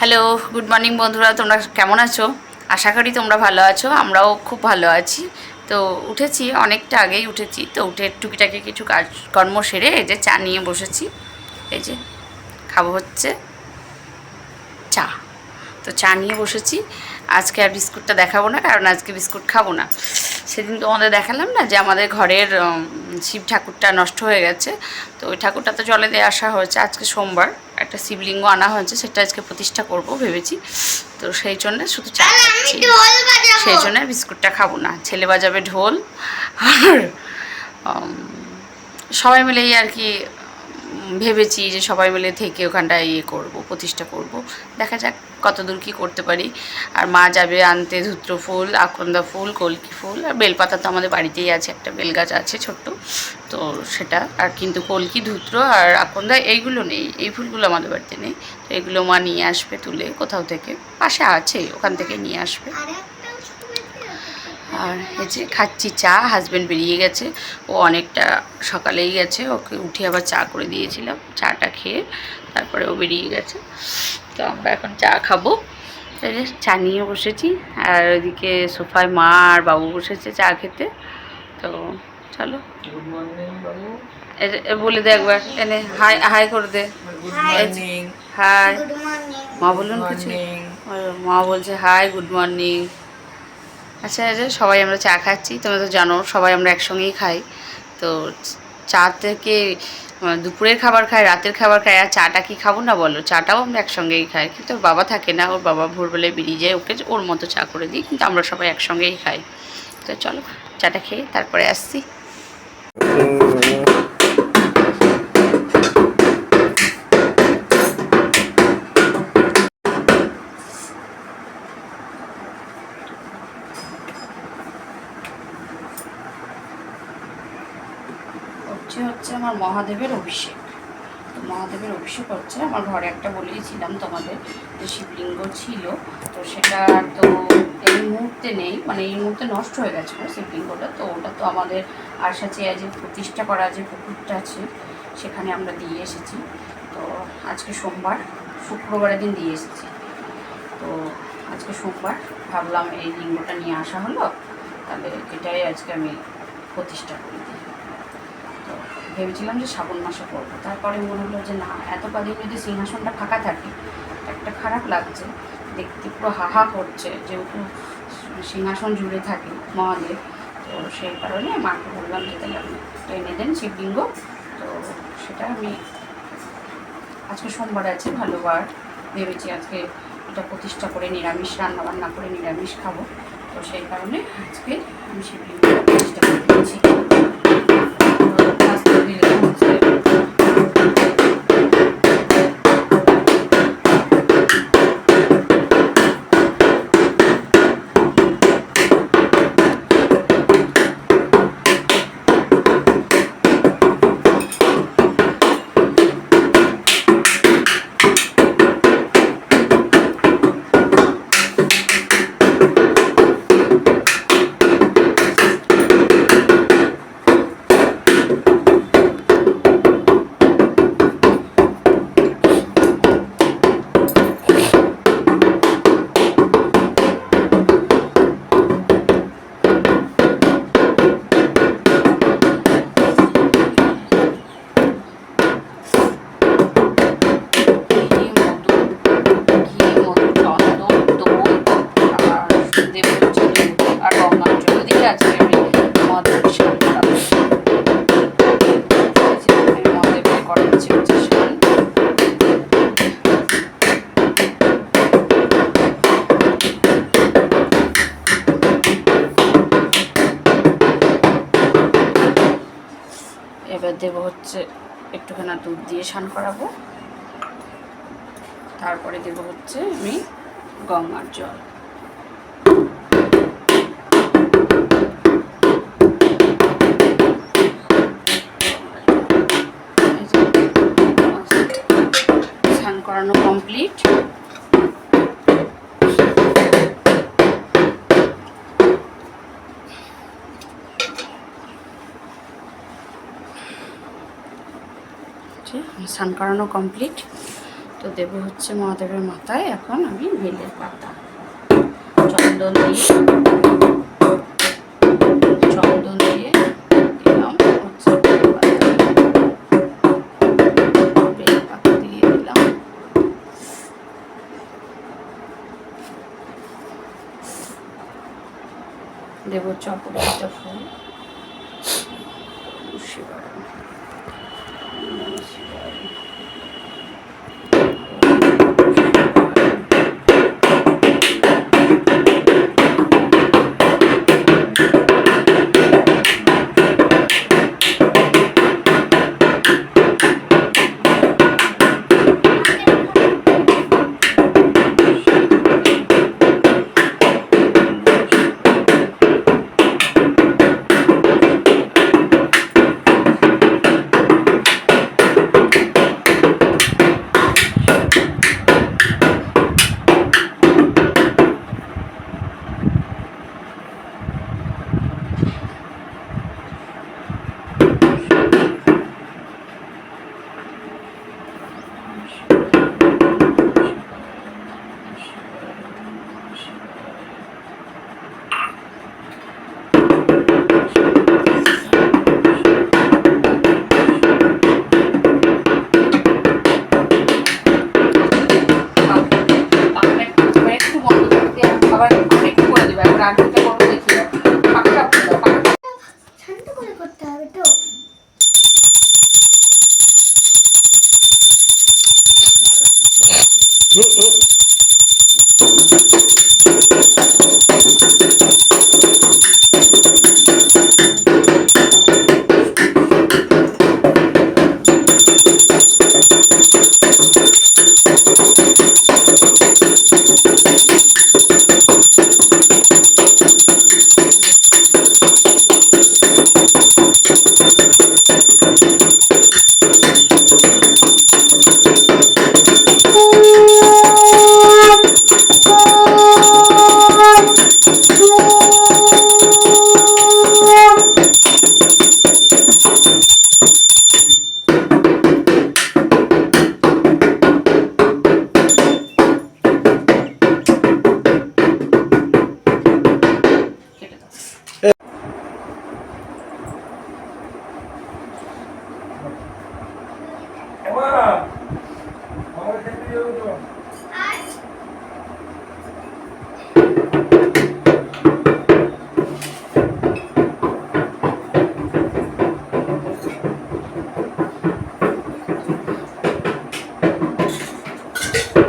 Hello good morning বন্ধুরা, তোমরা কেমন আছো? আশা করি তোমরা ভালো আছো, আমরাও খুব ভালো আছি। তো উঠেছি, অনেকটা আগেই উঠেছি, তো উঠে টুকিটাকি কিছু কাজ কর্ম সেরে এই যে চা নিয়ে বসেছি। এই যে খাব হচ্ছে চা। তো চা নিয়ে বসেছি। আজকে আর বিস্কুটটা দেখাবো না, কারণ আজকে বিস্কুট খাব না। সেদিন তোমাদের দেখালাম না যে আমাদের ঘরের শিব ঠাকুরটা নষ্ট হয়ে গেছে। তো ওই ঠাকুরটা তো জলে দিয়ে আসা হয়েছে আজকে সোমবার। একটা শিবলিঙ্গ আনা হয়েছে সেটা আজকে প্রতিষ্ঠা করব ভেবেছি। তো সেই জন্য শুধু চা খাচ্ছি। সেই জন্য বিস্কুটটা খাব না। ছেলে বাজাবে ঢোল। আর সবাই মিলেই আর কি ভেবেছি যে সবাই মিলে থেকে ওখানটায় ইয়ে করব, প্রতিষ্ঠা করব। দেখা যাক কতদূর কী করতে পারি। আর মা যাবে আনতে ধুত্র ফুল, আকন্দা ফুল, কলকি ফুল। আর বেলপাতা তো আমাদের বাড়িতেই আছে, একটা বেলগাছ আছে ছোট্ট। তো সেটা, আর কিন্তু কলকি, ধুত্র আর আকন্দা, এইগুলো নেই। এই ফুলগুলো আমাদের বাড়িতে নেই। তো এগুলো মা নিয়ে আসবে তুলে কোথাও থেকে। পাশে আছে, ওখান থেকে নিয়ে আসবে। আর এই যে খাচ্ছি চা হাজব্যান্ড বেরিয়ে গেছে। ও অনেকটা সকালেই গেছে ওকে উঠে আবার চা করে দিয়েছিলাম চাটা খেয়ে তারপরে ও বেরিয়ে গেছে। তো আমরা এখন চা খাব। চা নিয়ে বসেছি আর ওইদিকে সোফায় মা আর বাবু বসেছে চা খেতে। তো চলো। গুড মর্নিং বাবু। এ- এ বলে দে একবার এনে হাই হাই করে দে। গুড হাই মা বলুন কিছু। মা বলছে হাই গুড মর্নিং আচ্ছা আচ্ছা সবাই আমরা চা খাচ্ছি, তোমরা তো জানো সবাই আমরা একসঙ্গেই খাই। তো চা থেকে দুপুরের খাবার খাই, রাতের খাবার খাই, আর চাটা কি খাব না বলো? চাটাও আমরা একসঙ্গেই খাই। কিন্তু ওর বাবা থাকে না, ওর বাবা ভোরবেলায় বেরিয়ে যায়, ওকে ওর মতো চা করে দিই, কিন্তু আমরা সবাই একসঙ্গেই খাই। তো চলো, চাটা খেয়ে তারপরে আসছি হচ্ছে হচ্ছে আমার মহাদেবের অভিষেক। তো মহাদেবের অভিষেক হচ্ছে, আমার ঘরে একটা বলেইছিলাম তোমাদের যে শিবলিঙ্গ ছিল, তো সেটা তো এই মুহূর্তে নেই মানে এই মুহূর্তে নষ্ট হয়ে গেছে শিবলিঙ্গটা, তো ওটা তো আমাদের আশা চেয়ে যে প্রতিষ্ঠা করা যে পুকুরটা আছে, সেখানে আমরা দিয়ে এসেছি। তো আজকে সোমবার, শুক্রবারের দিন দিয়ে এসেছি। তো আজকে সোমবার ভাবলাম এই লিঙ্গটা নিয়ে আসা হলো, তাহলে এটাই আজকে আমি প্রতিষ্ঠা করে দিই। ভেবেছিলাম যে শ্রাবণ মাসে করব। তারপরে মনে হলো যে না, এত কদিন যদি সিংহাসনটা ফাঁকা থাকে, একটা খারাপ লাগছে। দেখতে পুরো হাহা করছে, যেহেতু সিংহাসন জুড়ে থাকে মহাদেব তো সেই কারণে মাকে বললাম যে তাহলে আপনি এনে দেন শিবলিঙ্গ। তো সেটা আমি আজকে সোমবার আছে, ভালোবার। ভেবেছি আজকে এটা প্রতিষ্ঠা করে নিরামিষ রান্না বান্না করে নিরামিষ খাব। তো সেই কারণে আজকে আমি শিবলিঙ্গ প্রতিষ্ঠা করে দেবো হচ্ছে একটুখানা দুধ দিয়ে স্নান করাবো। তারপরে দেবো হচ্ছে আমি গঙ্গার জল। স্নান করানো কমপ্লিট স্নান করানো কমপ্লিট। তো দেব হচ্ছে মহাদেবের মাথায় এখন আমি বেলের পাতা। চন্দন দিয়ে চন্দন দিয়ে দিলাম, হচ্ছে বেল পাতা। দিয়ে দিলাম। দেব চকরিত ফুল শিবা 奇怪。you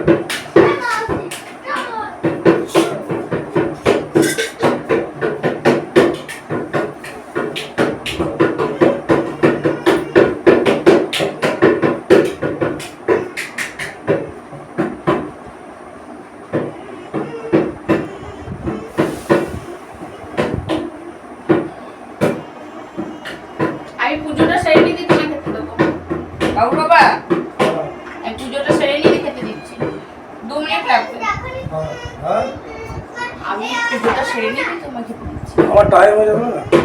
哎，我怎么？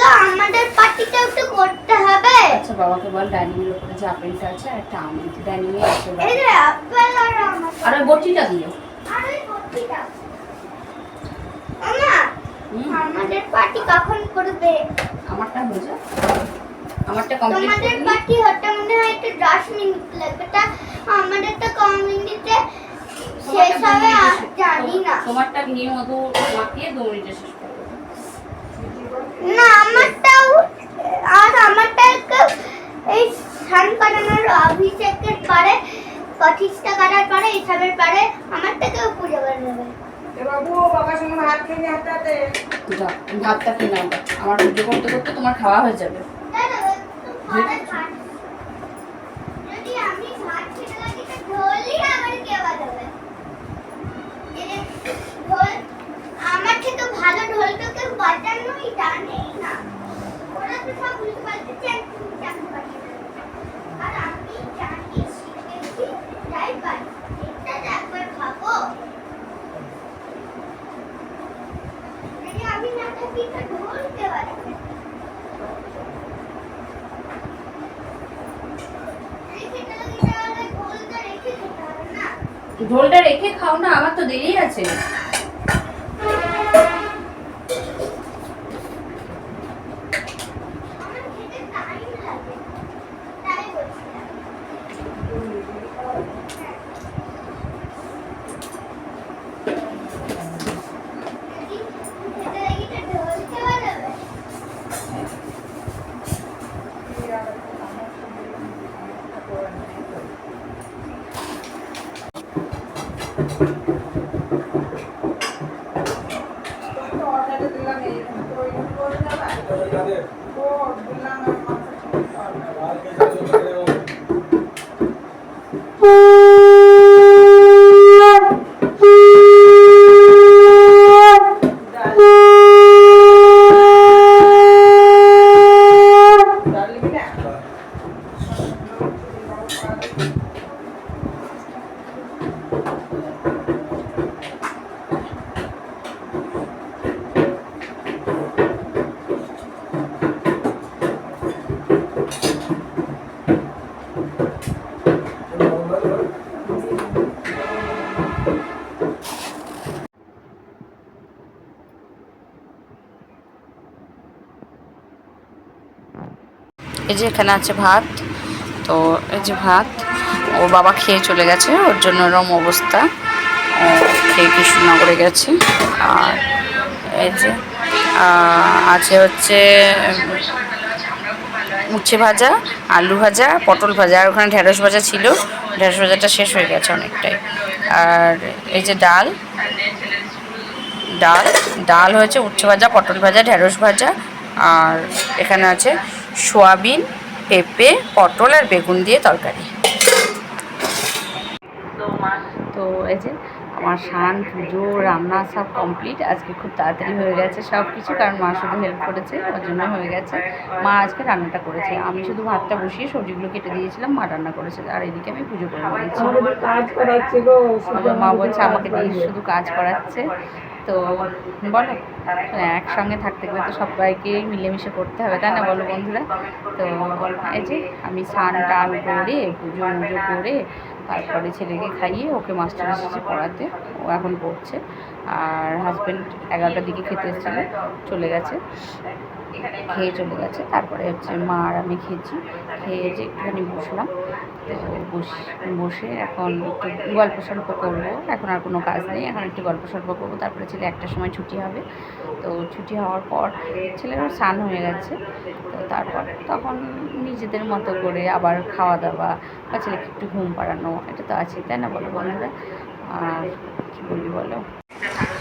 বলো আমাদের পার্টিটা একটু করতে হবে। আচ্ছা বাবাকে বল ডাইনিং এর উপরে যে আপেলটা আছে আর একটা আম ডাইনিং এ আছে এই যে আপেল আর আম আর বটিটা দিও। আর বটিটা। আমা আমাদের পার্টি কখন করবে? আমারটা বোঝা। আমারটা কমপ্লিট আমাদের পার্টি হতে মনে হয় একটু 10 মিনিট লাগবে তা আমাদেরটা কম মিনিটে শেষ হবে জানি না। তোমারটা নিয়ে মধু মাখিয়ে 2 মিনিটে শেষ স্নান করানোর অভিষেকের পরে প্রতিষ্ঠা করার পরে এসবের পরে আমারটাকেও পুজো করে নেবে। বাবু বাবার সঙ্গে ভাত খেয়ে নে ভাতটা খেয়ে নাও। আমার পুজো করতে করতে তোমার খাওয়া হয়ে যাবে। আমার থেকে ভালো ঢোল তো কেউ বাজানোই জানেই না। ওরা তো সব উল্টো পাল্টা চ্যাং চ্যাং বাজিয়ে দেবে। আর আমি জানি শিখেছি তাই পারি এটা তো একবার ভাবো যদি আমি না থাকি তো ঢোল কে বাজাবে রেখে দিলে তাহলে ঢোলটা রেখে খাও না আমার তো দেরি আছে আমার খেতে টাইম লাগে তাই বলছিলাম যদি খেতে লাগি তো ঢোল কে বাজাবে তো এই যে এখানে আছে ভাত, তো এই যে ভাত ওর বাবা খেয়ে চলে গেছে, ওর জন্য এরম অবস্থা, ও খেয়ে কৃষ্ণনগরে গেছে, আর এই যে আছে হচ্ছে উচ্ছে ভাজা, আলু ভাজা, পটল ভাজা, আর ওখানে ঢেঁড়স ভাজা ছিল, ঢেঁড়স ভাজাটা শেষ হয়ে গেছে অনেকটাই, আর এই যে ডাল ডাল ডাল হয়েছে উচ্ছে ভাজা, পটল ভাজা, ঢেঁড়স ভাজা, আর এখানে আছে সোয়াবিন পেঁপে পটল আর বেগুন দিয়ে তরকারি। তো এই যে আমার স্নান পুজো রান্না সব কমপ্লিট আজকে খুব তাড়াতাড়ি হয়ে গেছে সব কিছু কারণ মা শুধু হেল্প করেছে ওর জন্য হয়ে গেছে। মা আজকে রান্নাটা করেছে। আমি শুধু ভাতটা বসিয়ে সবজিগুলো কেটে দিয়েছিলাম মা রান্না করেছে। আর এদিকে আমি পুজো করে নিয়েছি আমাদের কাজ করাচ্ছে গো আমার মা বলছে আমাকে দিয়ে শুধু কাজ করাচ্ছে। তো বলো একসঙ্গে থাকতে গেলে তো সবাইকে মিলেমিশে করতে হবে, তাই না বলো বন্ধুরা? তো এই যে আমি স্নান, টান করে, পুজো মুজো করে, তারপরে ছেলেকে খাইয়ে ওকে মাস্টার এসেছে পড়াতে, ও এখন পড়ছে। আর হাজব্যান্ড এগারোটার দিকে খেতে এসেছিল, চলে গেছে, খেয়ে চলে গেছে। তারপরে হচ্ছে মা আর আমি খেয়েছি, খেয়ে যে একটুখানি বসলাম। বস- এখন একটু গল্প সল্প করব। এখন আর কোনো কাজ নেই, এখন একটু গল্প সল্প করব। তারপরে ছেলে একটা সময় ছুটি হবে। তো ছুটি হওয়ার পর ছেলেরও স্নান হয়ে গেছে। তো তারপর তখন নিজেদের মতো করে আবার খাওয়া দাওয়া বা ছেলেকে একটু ঘুম পাড়ানো, এটা তো আছে তাই না বলো বন্ধুরা? আর কী বলি বলো?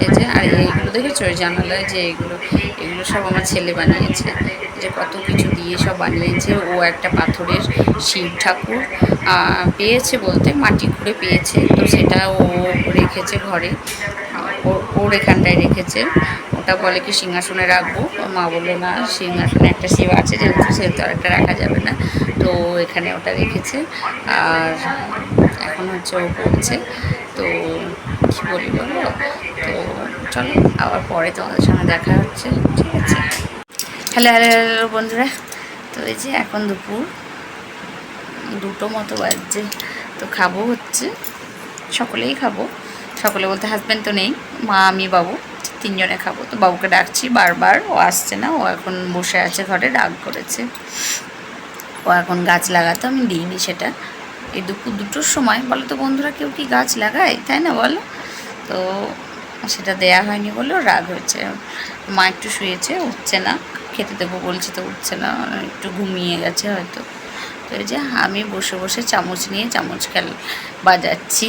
এই যে আর এইগুলো দেখেছ? জানালায় যে এগুলো এগুলো সব আমার ছেলে বানিয়েছে। যে কত কিছু দিয়ে সব বানিয়েছে। ও একটা পাথরের শিব ঠাকুর পেয়েছে বলতে মাটি খুঁড়ে পেয়েছে। তো সেটা ও রেখেছে ঘরে। ওর এখানটায় রেখেছে। ওটা বলে কি সিংহাসনে রাখব? মা বলল, না, সিংহাসনে একটা শিব আছে যেহেতু, সেহেতু আর একটা রাখা যাবে না। তো এখানে ওটা রেখেছে। আর এখন হচ্ছে ও পড়ছে তো কী বলি বলো তো চলো, আবার পরে তোমাদের সঙ্গে দেখা হচ্ছে, ঠিক আছে? হ্যালো হ্যালো হ্যালো বন্ধুরা। তো এই যে এখন দুপুর, দুটো মতো বাজছে, তো খাব হচ্ছে, সকলেই খাব। সকলে বলতে হাজব্যান্ড তো নেই, মা, আমি, বাবু, তিনজনে খাব। তো বাবুকে ডাকছি বারবার, ও আসছে না, ও এখন বসে আছে ঘরে ডাক করেছে। ও এখন গাছ লাগাতো, আমি দিইনি সেটা। এই দুপুর দুটোর সময়, বলো তো বন্ধুরা কেউ কি গাছ লাগায়? তাই না বলো? তো সেটা দেয়া হয়নি বলেও রাগ হয়েছে। মা একটু শুয়েছে, উঠছে না। খেতে দেবো বলছি তো উঠছে না, একটু ঘুমিয়ে গেছে হয়তো। তো এই যে আমি বসে বসে চামচ নিয়ে চামচ খেল, বাজাচ্ছি।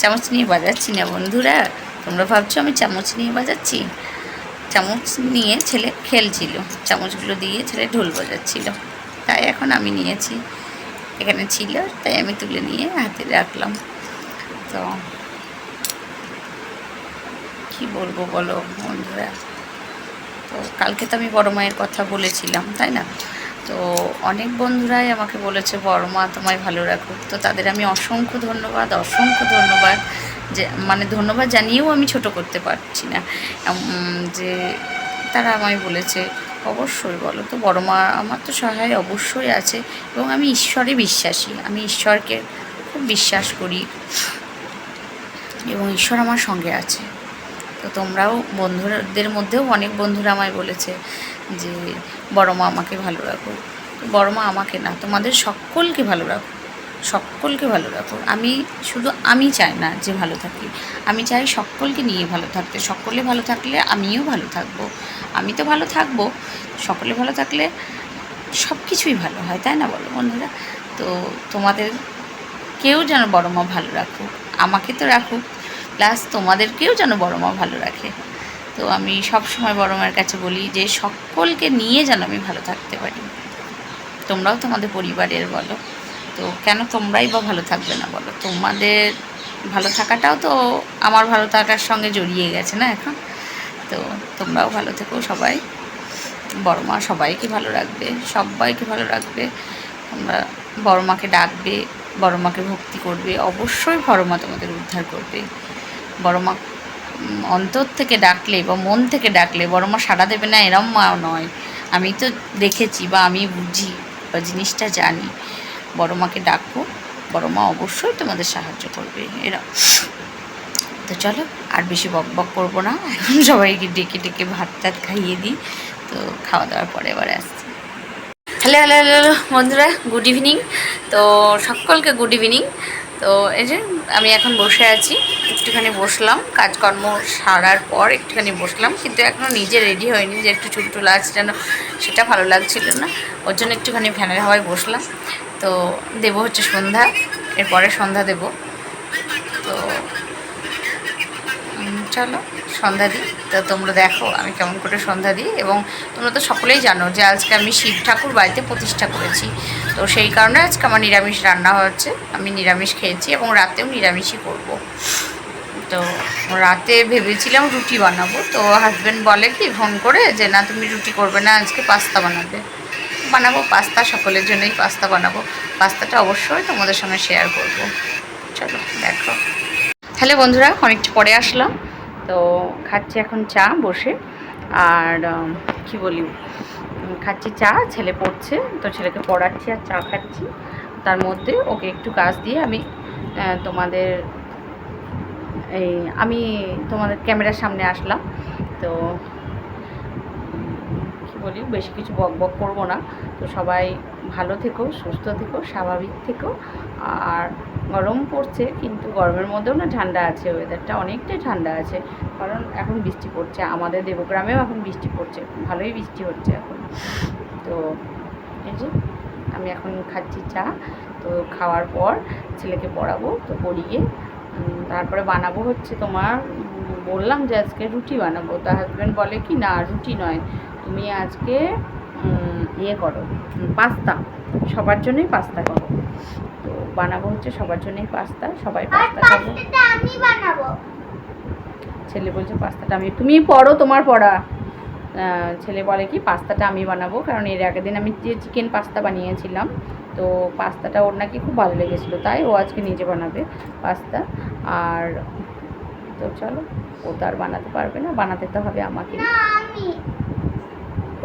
চামচ নিয়ে বাজাচ্ছি না বন্ধুরা। তোমরা ভাবছ আমি চামচ নিয়ে বাজাচ্ছি? চামচ নিয়ে ছেলে খেলছিল। চামচগুলো দিয়ে ছেলে ঢোল বাজাচ্ছিল। তাই এখন আমি নিয়েছি। এখানে ছিল, তাই আমি তুলে নিয়ে হাতে রাখলাম। তো কি বলব বলো বন্ধুরা? তো কালকে তো আমি বড় মায়ের কথা বলেছিলাম, তাই না? তো অনেক বন্ধুরাই আমাকে বলেছে, বড় মা, তোমায় ভালো রাখুক। তো তাদের আমি অসংখ্য ধন্যবাদ অসংখ্য ধন্যবাদ যে মানে ধন্যবাদ জানিয়েও আমি ছোট করতে পারছি না। যে তারা আমায় বলেছে অবশ্যই বলো তো, বড় মা আমার তো সহায় অবশ্যই আছে এবং আমি ঈশ্বরে বিশ্বাসী। আমি ঈশ্বরকে খুব বিশ্বাস করি এবং ঈশ্বর আমার সঙ্গে আছে। তো তোমরাও বন্ধুদের মধ্যেও অনেক বন্ধুরা আমায় বলেছে যে, বড় মা আমাকে ভালো রাখো। বড় মা আমাকে না, তোমাদের সকলকে ভালো রাখো। সকলকে ভালো রাখো আমি শুধু আমি চাই না যে ভালো থাকি। আমি চাই সকলকে নিয়ে ভালো থাকতে। সকলে ভালো থাকলে আমিও ভালো থাকব। আমি তো ভালো থাকব। সকলে ভালো থাকলে সব কিছুই ভালো হয়, তাই না বলো বন্ধুরা? তো তোমাদের কেউ যেন বড় মা ভালো রাখুক, আমাকে তো রাখুক, প্লাস তোমাদেরকেও যেন বড় মা ভালো রাখে। তো আমি সব সময় বড় মায়ের কাছে বলি যে সকলকে নিয়ে যেন আমি ভালো থাকতে পারি। তোমরাও তোমাদের পরিবারের বলো। তো কেন তোমরাই বা ভালো থাকবে না বলো? তোমাদের ভালো থাকাটাও তো আমার ভালো থাকার সঙ্গে জড়িয়ে গেছে না এখন? তো তোমরাও ভালো থেকো সবাই। বড় মা সবাইকে ভালো রাখবে, সবাইকে ভালো রাখবে। তোমরা বড় মাকে ডাকবে, বড় মাকে ভক্তি করবে, অবশ্যই বড় মা তোমাদের উদ্ধার করবে। বড় মা অন্তর থেকে ডাকলে বা মন থেকে ডাকলে বড় মা সাড়া দেবে না, এরম মা নয়। আমি তো দেখেছি বা আমি বুঝি বা জিনিসটা জানি। বড় মাকে ডাকো বড় মা অবশ্যই তোমাদের সাহায্য করবে, এরা। তো চলো, আর বেশি বক বক করব না, এখন সবাইকে ডেকে ডেকে ভাত টাত খাইয়ে দিই, তো খাওয়া দাওয়ার পরে এবারে আসছি। হ্যালো হ্যালো হ্যালো বন্ধুরা, গুড ইভিনিং। তো সকলকে গুড ইভিনিং। তো এই যে, আমি এখন বসে আছি, একটুখানি বসলাম, কাজকর্ম সারার পর একটুখানি বসলাম, কিন্তু এখনও নিজে রেডি হয়নি যে একটু চুল টুল আছে যেন, সেটা ভালো লাগছিল না, ওর জন্য একটুখানি ফ্যানের হাওয়ায় বসলাম। তো দেবো হচ্ছে সন্ধ্যা, এরপরে সন্ধ্যা দেব। তো চলো, সন্ধ্যা দিই। তো তোমরা দেখো আমি কেমন করে সন্ধ্যা দিই এবং তোমরা তো সকলেই জানো যে আজকে আমি শিব ঠাকুর বাড়িতে প্রতিষ্ঠা করেছি। তো সেই কারণে আজকে আমার নিরামিষ রান্না হচ্ছে। আমি নিরামিষ খেয়েছি এবং রাতেও নিরামিষই করব। তো রাতে ভেবেছিলাম রুটি বানাবো। তো হাজব্যান্ড বলে কি ফোন করে যে, না, তুমি রুটি করবে না, আজকে পাস্তা বানাবে। বানাবো, পাস্তা সকলের জন্যই পাস্তা বানাবো। পাস্তাটা অবশ্যই তোমাদের সঙ্গে শেয়ার করব। চলো, দেখো। হ্যালো বন্ধুরা, অনেকটা পরে আসলাম। তো খাচ্ছি এখন চা বসে। আর কি বলি? খাচ্ছি চা, ছেলে পড়ছে, তো ছেলেকে পড়াচ্ছি আর চা খাচ্ছি। তার মধ্যে ওকে একটু কাজ দিয়ে আমি তোমাদের এই, আমি তোমাদের ক্যামেরার সামনে আসলাম। তো বলি, বেশি কিছু বক বক করব না। তো সবাই ভালো থেকো, সুস্থ থেকো, স্বাভাবিক থেকো। আর গরম পড়ছে, কিন্তু গরমের মধ্যেও না ঠান্ডা আছে ওয়েদারটা অনেকটাই ঠান্ডা আছে। কারণ এখন বৃষ্টি পড়ছে, আমাদের দেবগ্রামেও এখন বৃষ্টি পড়ছে, ভালোই বৃষ্টি হচ্ছে এখন। তো এই যে, আমি এখন খাচ্ছি চা, তো খাওয়ার পর ছেলেকে পড়াবো, তো পড়িয়ে তারপরে বানাবো হচ্ছে তোমার বললাম যে আজকে রুটি বানাবো, তা হাজব্যান্ড বলে কি, না, রুটি নয়। তুমি আজকে ইয়ে করো পাস্তা। সবার জন্যই পাস্তা করো। তো বানাবো হচ্ছে সবার জন্যই পাস্তা সবাই পাস্তা খাব। ছেলে বলছে পাস্তাটা আমি তুমি পড়ো তোমার পড়া। ছেলে বলে কি পাস্তাটা আমি বানাবো কারণ এর আগের দিন আমি যে চিকেন পাস্তা বানিয়েছিলাম তো পাস্তাটা ওর নাকি খুব ভালো লেগেছিলো তাই ও আজকে নিজে বানাবে পাস্তা। আর তো চলো ও তো আর বানাতে পারবে না বানাতে তো হবে আমাকে। না আমি।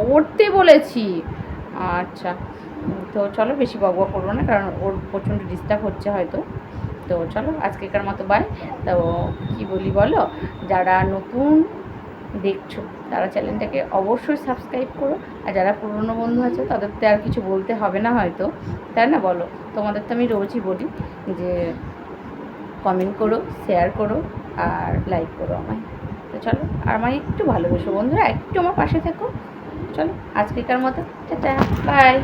পড়তে বলেছি। আচ্ছা তো চলো বেশি বকবক করব না, কারণ ওর প্রচণ্ড ডিস্টার্ব হচ্ছে হয়তো। তো চলো, আজকেকার মতো বাই তো কি বলি বলো, যারা নতুন দেখছ, তারা চ্যানেলটাকে অবশ্যই সাবস্ক্রাইব করো। আর যারা পুরনো বন্ধু আছে, তাদের তো আর কিছু বলতে হবে না হয়তো। তাই না বলো? তোমাদের তো আমি রোজই বলি যে কমেন্ট করো শেয়ার করো, আর লাইক করো আমায়। তো চলো আর আমায় একটু ভালোবেসো বন্ধুরা, একটু আমার পাশে থেকো। চলো আজকেকার মতো বাই